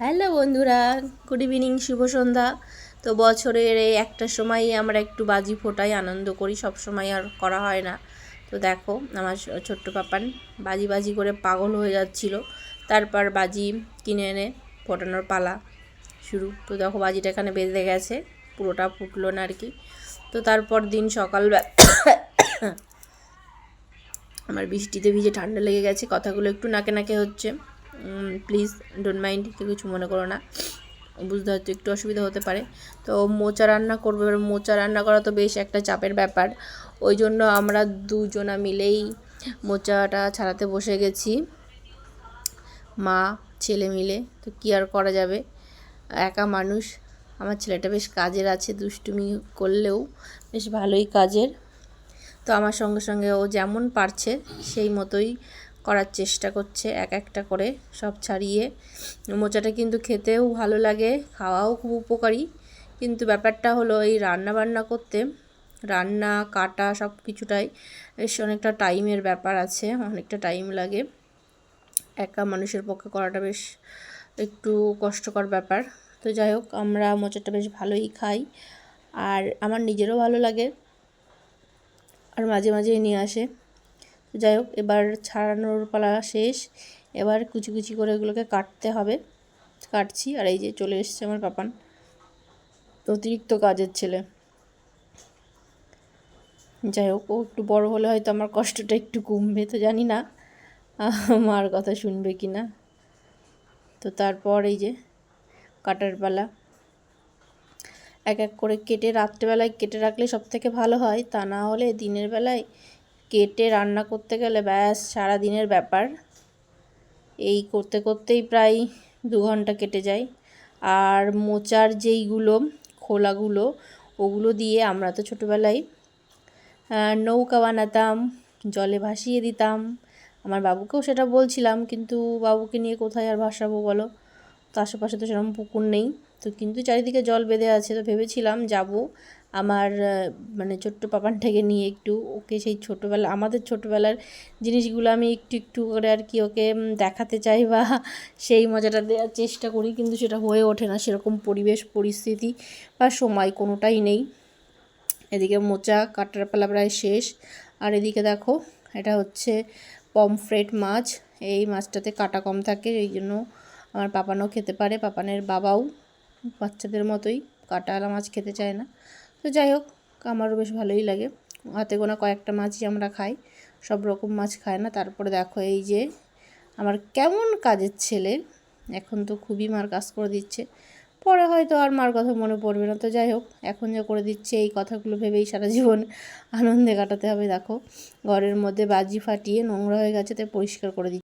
Hello বন্ধুরা good evening শুভ সন্ধ্যা। তো বছরের এই একটা সময় আমরা একটু বাজি ফোটাই, আনন্দ করি, সব সময় আর করা হয় না। তো দেখো, আমার ছোট্ট পাপান বাজি বাজি করে পাগল হয়ে যাচ্ছিল। তারপর বাজি কিনে এনে ফোটানোর পালা শুরু। তো দেখো, বাজিটা এখানে বেঁধে গেছে, পুরোটা ফুটলো না আর কি। তো তারপর দিন সকালবেলা আমার বৃষ্টিতে ভিজে ঠান্ডা লেগে গেছে, কথাগুলো একটু নাকে নাকে হচ্ছে। প্লিজ ডোন্ট মাইন্ড কেউ কিছু মনে করো না। বুঝতে হয়তো একটু অসুবিধা হতে পারে। তো মোচা রান্না করবে, এবার মোচা রান্না করা তো বেশ একটা চাপের ব্যাপার। ওই জন্য আমরা দুজনা মিলেই মোচাটা ছাড়াতে বসে গেছি। মা, ছেলে মিলে, তো কী আর করা যাবে? একা মানুষ, আমার ছেলেটা বেশ কাজের আছে, দুষ্টুমি করলেও বেশ ভালোই কাজের। তো আমার সঙ্গে সঙ্গে ও যেমন পারছে, সেই মতোই করার চেষ্টা করছে এক একটা করে সব ছাড়িয়ে। মোচাটা কিন্তু খেতেও ভালো লাগে, খাওয়াও খুব উপকারী। কিন্তু ব্যাপারটা হলো এই রান্না বান্না করতে, রান্না, কাটা সব কিছুটাই বেশ অনেকটা টাইমের ব্যাপার আছে, অনেকটা টাইম লাগে। একা মানুষের পক্ষে করাটা বেশ একটু কষ্টকর ব্যাপার। তো যাই হোক, আমরা মোচাটা বেশ ভালোই খাই আর আমার নিজেরও ভালো লাগে। আর মাঝে মাঝেই নিয়ে আসে। তো যাই হোক, এবার ছাড়ানোর পালা শেষ। এবার কুচি কুচি করে এগুলোকে কাটতে হবে। কাটছি, আর এই যে চলে এসছে আমার পাপান অতিরিক্ত কাজের ছেলে। যাই হোক, ও একটু বড় হলে হয়তো আমার কষ্টটা একটু কমবে, তো জানি না মার কথা শুনবে কি না। তো তারপর এই যে কাটার পালা। এক এক করে কেটে রাত্রেবেলায় কেটে রাখলে সব থেকে ভালো হয়, তা না হলে দিনের বেলায় কেটে রান্না করতে গেলে ব্যাস সারা দিনের ব্যাপার। এই করতে করতেই প্রায় দু ঘণ্টা কেটে যায়। আর মোচার যেইগুলো খোলাগুলো, ওগুলো দিয়ে আমরা তো ছোটোবেলায় নৌকা বানাতাম, জলে ভাসিয়ে দিতাম। আমার বাবুকেও সেটা বলছিলাম, কিন্তু বাবুকে নিয়ে কোথায় আর ভাসাবো বলো? তো আশেপাশে তো সেরকম পুকুর নেই। তো কিন্তু চারিদিকে জল বেঁধে আছে, তো ভেবেছিলাম যাব। আমার মানে ছোট্ট পাপানটাকে নিয়ে একটু ওকে সেই ছোটোবেলা, আমাদের ছোটোবেলার জিনিসগুলো আমি একটু একটু করে আর কি ওকে দেখাতে চাই বা সেই মজাটা দেওয়ার চেষ্টা করি, কিন্তু সেটা হয়ে ওঠে না। সেরকম পরিবেশ, পরিস্থিতি বা সময় কোনোটাই নেই। এদিকে মোচা কাটার পালা প্রায় শেষ। আর এদিকে দেখো, এটা হচ্ছে পমফ্রেট মাছ। এই মাছটাতে কাটা কম থাকে, এই জন্য আমার পাপানও খেতে পারে। পাপানের বাবাও বাচ্চাদের মতোই কাটাওয়ালা মাছ খেতে চায় না। তো যাই হোক, আমারও বেশ ভালোই লাগে। হাতে গোনা কয়েকটা মাছই আমরা খাই, সব রকম মাছ খায় না। তারপরে দেখো এই যে আমার কেমন কাজের ছেলে, এখন তো খুবই মার কাজ করে দিচ্ছে। পরে হয়তো আর মার কথা মনে পড়বে না। তো যাই হোক, এখন যা করে দিচ্ছে, এই কথাগুলো ভেবেই সারা জীবন আনন্দে কাটাতে হবে। দেখো, ঘরের মধ্যে বাজি ফাটিয়ে নোংরা হয়ে গেছে, তাই পরিষ্কার করে দিচ্ছে।